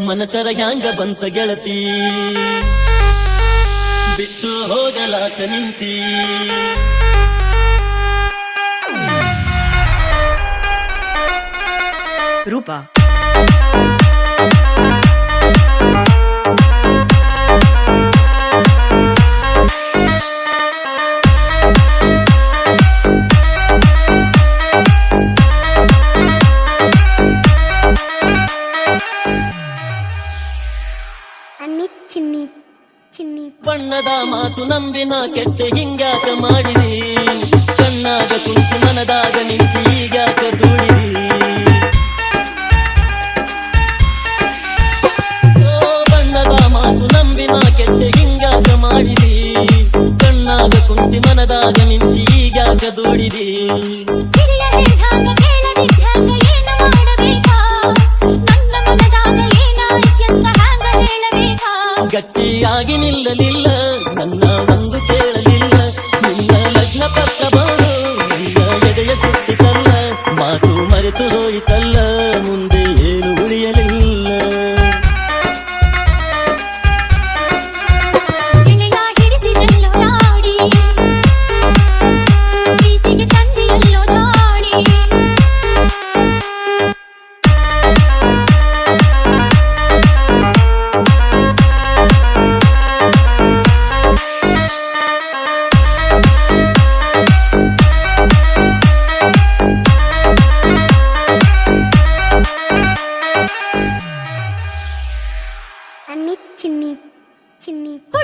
ಮನಸರ ಹ್ಯಾಂಗ ಬಂತ ಗೆಳತಿ? ಬಿಟ್ಟು ಹೋಗಲಾಕ ನಿಂತಿ? ರೂಪ. ಬಣ್ಣದ ಮಾತು ನಂಬಿನ ಕೆಟ್ಟ ಹಿಂಗ್ಯಾಕ ಮಾಡಿದಿ? ಕಣ್ಣಾಗ ಕುಂತು ಮನದಾಗ ನಿಂತು ಈಗ್ಯಾಕ ದೂಡಿದಿ ಬಣ್ಣದ ಮಾತು ನಂಬಿನ ಕೆಟ್ಟ ಹಿಂಗ್ಯಾಕ ಮಾಡಿದಿ? ಕಣ್ಣಾಗ ಕುಂತಿ ಮನದಾಗ ನಿಂತು ಈಗ್ಯಾಕ ದೂಡಿದಿ ಗಟ್ಟಿಯಾಗಿ ನಿಲ್ಲಲಿಲ್ಲ, ನನ್ನ ಒಂದು ಕೇಳಲಿಲ್ಲ. ನಿನ್ನ ಲಗ್ನ ಪತ್ರ ಬಾಳು ನಿನ್ನ ಎದೆಯ ಸುತ್ತಿತಲ್ಲ, ಮಾತು ಮರೆತು ಹೋಯಿತಲ್ಲ.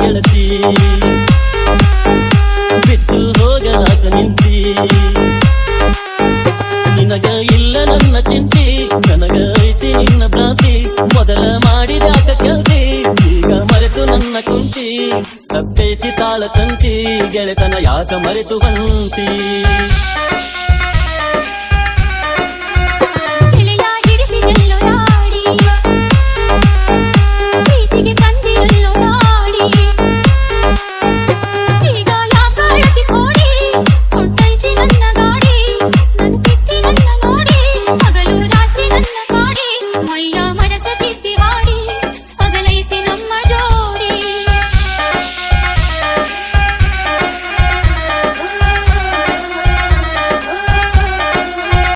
ಗೆಳತಿ. ಬಿಟ್ಟು ಹೋಗಲಾಕ ನಿಂತಿ. ನಿನಗ ಇಲ್ಲ ನನ್ನ ಚಿಂತಿ, ನನಗ ಐತಿ ನಿನ್ನ ಭ್ರಾಂತಿ. ಮೊದಲ ಮಾಡಿದಾಕ ಕೆಲ್ತಿ ಈಗ ಮರೆತು ನನ್ನ ಕುಂತಿ. ತಪ್ಪೇತಿ ತಾಳ ತಂತಿ, ಗೆಳೆತನ ಯಾಕ ಮರೆತು ಬಂತಿ?